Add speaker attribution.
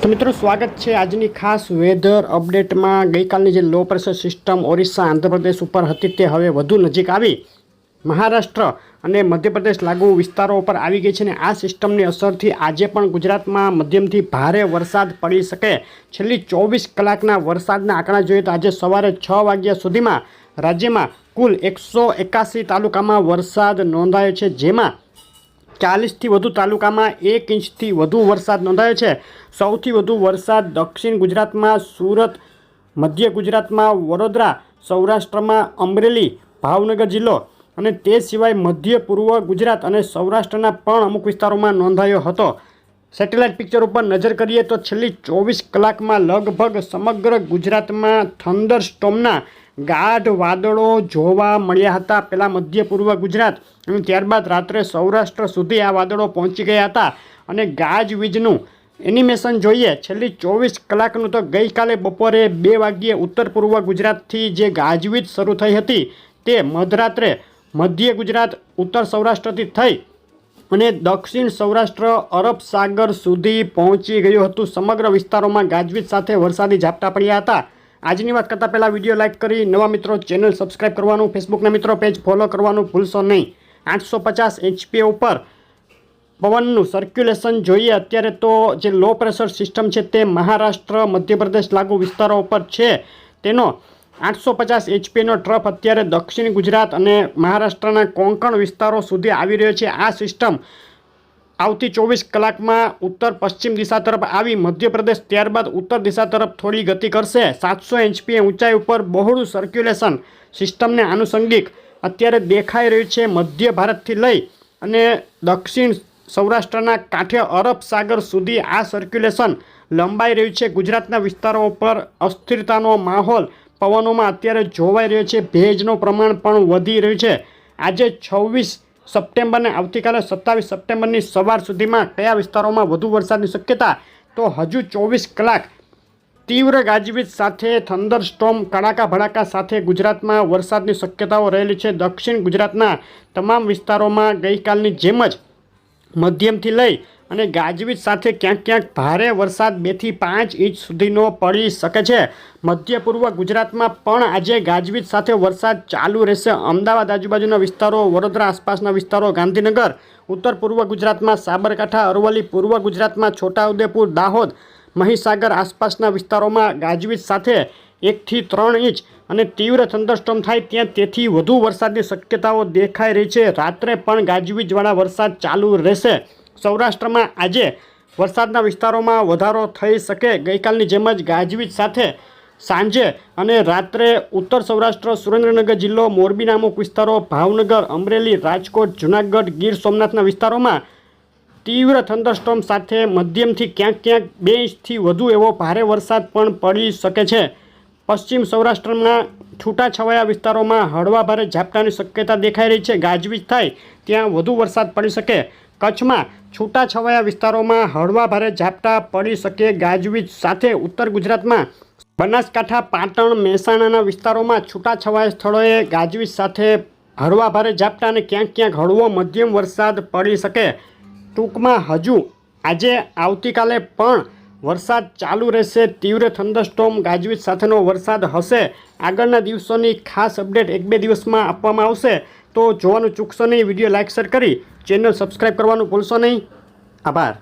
Speaker 1: તો મિત્રો, સ્વાગત છે આજની ખાસ વેધર અપડેટમાં. ગઈકાલની જે low pressure system Orissa Andhra Pradesh ઉપર હતી તે હવે વધુ નજીક આવી. મહારાષ્ટ્ર અને મધ્યપ્રદેશ લાગુ વિસ્તારો ઉપર આવી ગઈ છે અને આ સિસ્ટમની અસરથી આજે પણ ગુજરાતમાં મધ્યમથી ભારે વરસાદ પડી શકે. છેલ્લી ચોવીસ કલાકના વરસાદના આંકડા જોઈએ તો આજે સવારે છ વાગ્યા સુધીમાં રાજ્યમાં કુલ એકસો એકાસી તાલુકામાં વરસાદ નોંધાયો છે, જેમાં ચાલીસથી વધુ તાલુકામાં એક ઇંચથી વધુ વરસાદ નોંધાયો છે. સૌથી વધુ વરસાદ દક્ષિણ ગુજરાતમાં, સુરત, મધ્ય ગુજરાતમાં, વડોદરા, સૌરાષ્ટ્રમાં, અમરેલી, ભાવનગર જિલ્લો અને તે સિવાય મધ્ય, પૂર્વ ગુજરાત અને સૌરાષ્ટ્રના પણ અમુક વિસ્તારોમાં નોંધાયો હતો. સેટેલાઇટ પિક્ચર ઉપર નજર કરીએ તો છેલ્લી ચોવીસ કલાકમાં લગભગ સમગ્ર ગુજરાતમાં થંડર સ્ટોમના ગાઢ વાદળો જોવા મળ્યા હતા પહેલાં મધ્ય પૂર્વ ગુજરાત અને ત્યારબાદ રાત્રે સૌરાષ્ટ્ર સુધી આ વાદળો પહોંચી ગયા હતા. અને ગાજવીજનું એનિમેશન જોઈએ, છેલ્લી ચોવીસ કલાકનું તો ગઈકાલે બપોરે બે વાગ્યે ઉત્તર પૂર્વ ગુજરાતથી જે ગાજવીજ શરૂ થઈ હતી તે મધરાત્રે મધ્ય ગુજરાત, ઉત્તર સૌરાષ્ટ્રથી થઈ અને દક્ષિણ સૌરાષ્ટ્ર, અરબ સાગર સુધી પહોંચી ગયું હતું. સમગ્ર વિસ્તારોમાં ગાજવીજ સાથે વરસાદી ઝાપટા પડ્યા હતા. આજની વાત કરતાં પહેલાં વીડિયો લાઇક કરી, નવા મિત્રો ચેનલ સબસ્ક્રાઇબ કરવાનું, ફેસબુકના મિત્રો પેજ ફોલો કરવાનું ભૂલશો નહીં. આઠસો પચાસ એચપી ઉપર પવનનું સર્ક્યુલેશન જોઈએ. અત્યારે તો જે લો પ્રેશર સિસ્ટમ છે તે મહારાષ્ટ્ર, મધ્યપ્રદેશ લાગુ વિસ્તારો ઉપર છે. તેનો આઠસો પચાસ એચપીનો ટ્રફ અત્યારે દક્ષિણ ગુજરાત અને મહારાષ્ટ્રના કોંકણ વિસ્તારો સુધી આવી રહ્યો છે. આ સિસ્ટમ આવતી ચોવીસ કલાકમાં ઉત્તર પશ્ચિમ દિશા તરફ આવી મધ્યપ્રદેશ ત્યારબાદ ઉત્તર દિશા તરફ થોડી ગતિ કરશે. સાતસો એચપી ઊંચાઈ ઉપર બહોળું સર્ક્યુલેશન સિસ્ટમને આનુષંગિક અત્યારે દેખાઈ રહ્યું છે મધ્ય ભારતથી લઈ અને દક્ષિણ સૌરાષ્ટ્રના કાંઠે અરબ સાગર સુધી આ સર્ક્યુલેશન લંબાઈ રહ્યું છે. ગુજરાતના વિસ્તારો ઉપર અસ્થિરતાનો માહોલ પવનોમાં અત્યારે જોવાઈ રહ્યો છે. ભેજનું પ્રમાણ પણ વધી રહ્યું છે. આજે છવ્વીસ સપ્ટેમ્બરને આવતીકાલે સત્તાવીસ સપ્ટેમ્બરની સવાર સુધીમાં કયા વિસ્તારોમાં વધુ વરસાદની શક્યતા? તો હજુ ચોવીસ કલાક તીવ્ર ગાજવીજ સાથે થંડર સ્ટોમ કડાકા ભડાકા સાથે ગુજરાતમાં વરસાદની શક્યતાઓ રહેલી છે. દક્ષિણ ગુજરાતના તમામ વિસ્તારોમાં ગઈકાલની જેમ જ મધ્યમથી લઈ અને ગાજવીજ સાથે ક્યાંક ક્યાંક ભારે વરસાદ બેથી પાંચ ઇંચ સુધીનો પડી શકે છે. મધ્ય પૂર્વ ગુજરાતમાં પણ આજે ગાજવીજ સાથે વરસાદ ચાલુ રહેશે. અમદાવાદ આજુબાજુના વિસ્તારો, વડોદરા આસપાસના વિસ્તારો, ગાંધીનગર, ઉત્તર પૂર્વ ગુજરાતમાં સાબરકાંઠા, અરવલ્લી, પૂર્વ ગુજરાતમાં છોટાઉદેપુર, દાહોદ, મહીસાગર આસપાસના વિસ્તારોમાં ગાજવીજ સાથે એકથી ત્રણ ઇંચ અને તીવ્ર થંડરસ્ટોમ થાય ત્યાં તેથી વધુ વરસાદની શક્યતાઓ દેખાઈ રહી છે. રાત્રે પણ ગાજવીજવાળા વરસાદ ચાલુ રહેશે. સૌરાષ્ટ્રમાં આજે વરસાદના વિસ્તારોમાં વધારો થઈ શકે. ગઈકાલની જેમ જ ગાજવીજ સાથે સાંજે અને રાત્રે ઉત્તર સૌરાષ્ટ્ર, સુરેન્દ્રનગર જિલ્લો મોરબીના અમુક વિસ્તારો, ભાવનગર, અમરેલી, રાજકોટ, જૂનાગઢ, ગીર સોમનાથના વિસ્તારોમાં તીવ્ર થંડરસ્ટોમ સાથે મધ્યમથી ક્યાંક ક્યાંક બે ઇંચથી વધુ એવો ભારે વરસાદ પણ પડી શકે છે. પશ્ચિમ સૌરાષ્ટ્રના છૂટાછવાયા વિસ્તારોમાં હળવા ભારે ઝાપટાની શક્યતા દેખાઈ રહી છે. ગાજવીજ થાય ત્યાં વધુ વરસાદ પડી શકે. કચ્છમાં છૂટાછવાયા વિસ્તારોમાં હળવા ભારે ઝાપટા પડી શકે. ગાજવીજ સાથે ઉત્તર ગુજરાતમાં બનાસકાંઠા, પાટણ, મહેસાણાના વિસ્તારોમાં છૂટાછવાયા સ્થળોએ ગાજવીજ સાથે હળવા ભારે ઝાપટા અને ક્યાંક ક્યાંક હળવો મધ્યમ વરસાદ પડી શકે. ટૂંકમાં હજુ આજે આવતીકાલે પણ વરસાદ ચાલુ રહેશે, તીવ્ર થંડરસ્ટોમ ગાજવીજ સાથેનો વરસાદ હશે. આગળના દિવસોની ખાસ અપડેટ એક બે દિવસમાં આપવામાં આવશે. તો જોવાનું ચૂકશો નહીં, વીડિયો લાઇક, શેર કરી. ચેનલ સબસ્ક્રાઈબ કરવાનું ભૂલશો નહીં. આભાર.